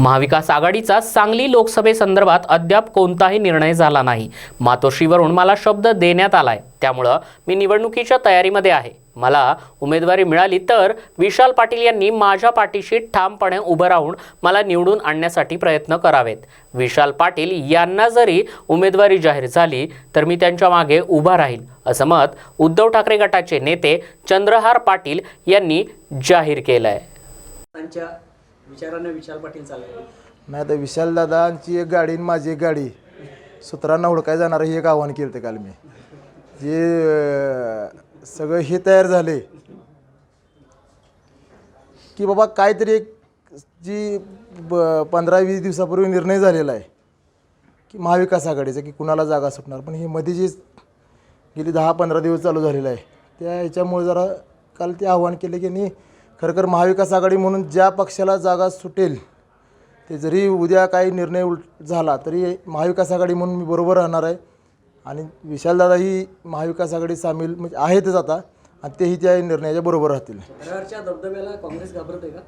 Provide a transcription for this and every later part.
महाविकास आघाडीचा सांगली लोकसभेसंदर्भात अद्याप कोणताही निर्णय झाला नाही. मातोश्रीवरून मला शब्द देण्यात आलाय. त्यामुळं मी निवडणुकीच्या तयारीमध्ये आहे. मला उमेदवारी मिळाली तर विशाल पाटील यांनी माझ्या पाठीशी ठामपणे उभं राहून मला निवडून आणण्यासाठी प्रयत्न करावेत. विशाल पाटील यांना जरी उमेदवारी जाहीर झाली तर मी त्यांच्या मागे उभा राहील असं मत उद्धव ठाकरे गटाचे नेते चंद्रहार पाटील यांनी जाहीर केलं आहे त्यांच्या विचाराने विशाल पाटील चालले नाही आता विशालदादांची एक गाडी आणि माझी एक गाडी. सूत्रांना हुडकाय जाणार हे एक आव्हान केलं ते काल मी. जे अं, सगळं हे तयार झाले. की बाबा काहीतरी एक जी ब पंधरा वीस दिवसापूर्वी निर्णय झालेला आहे की महाविकास आघाडीचा की कुणाला जागा सुटणार. पण हे मध्ये जे गेली दहा पंधरा दिवस चालू झालेलं आहे त्या ह्याच्यामुळे जरा काल ते आव्हान केलं की नाही खरं महाविकास आघाडी म्हणून ज्या पक्षाला जागा सुटेल ते जरी उद्या काही निर्णय उलट झाला तरी महाविकास आघाडी म्हणून मी बरोबर राहणार आहे. आणि विशालदादा ही महाविकास आघाडी सामील म्हणजे आहेतच आता आणि तेही त्या निर्णयाच्या बरोबर राहतील. दबदब्याला काँग्रेस घाबरते का?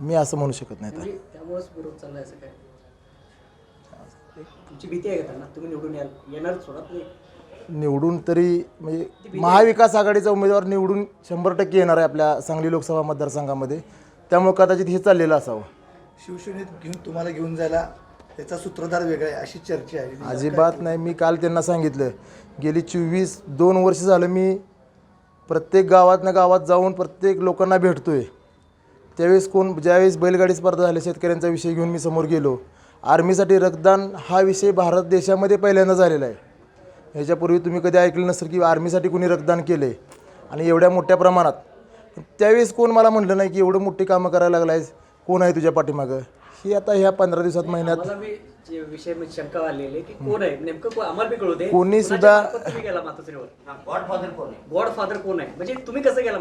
मी असं म्हणू शकत नाही म्हणजे त्यामुळेच विरोध असं काय? तुमची भीती आहे का त्यांना? तुम्ही निवडून याल. येणार सोडा तुम्ही निवडून तरी म्हणजे महाविकास आघाडीचा उमेदवार निवडून शंभर टक्के येणार आहे आपल्या सांगली लोकसभा मतदारसंघामध्ये. त्यामुळे कदाचित हे चाललेलं असावं. शिवसेनेत घेऊन तुम्हाला घेऊन जायला त्याचा सूत्रधार वेगळा आहे अशी चर्चा आहे. अजिबात नाही. मी काल त्यांना सांगितलं गेली चोवीस दोन वर्ष झालं मी प्रत्येक गावातनं गावात जाऊन प्रत्येक लोकांना भेटतोय. त्यावेळेस कोण ज्यावेळेस बैलगाडी स्पर्धा झाल्या शेतकऱ्यांचा विषय घेऊन मी समोर गेलो. आर्मीसाठी रक्तदान हा विषय भारत देशामध्ये पहिल्यांदा झालेला आहे. ह्याच्यापूर्वी तुम्ही कधी ऐकलं नसेल की आर्मीसाठी कुणी रक्तदान केले आणि एवढ्या मोठ्या प्रमाणात. त्यावेळेस कोण मला म्हटलं नाही की एवढं मोठी कामं करायला लागलाय कोण आहे तुझ्या पाठीमागं? ही आता ह्या पंधरा दिवसात महिन्यात मला मी जे विषय शंका आलेली आहे की कोण आहे? नेमकं कोण आम्हाला बी कळू दे. कोणी कोणाच्या सुद्धा- आहे? गॉडफादर कोण आहे? म्हणजे तुम्ही कसं गेला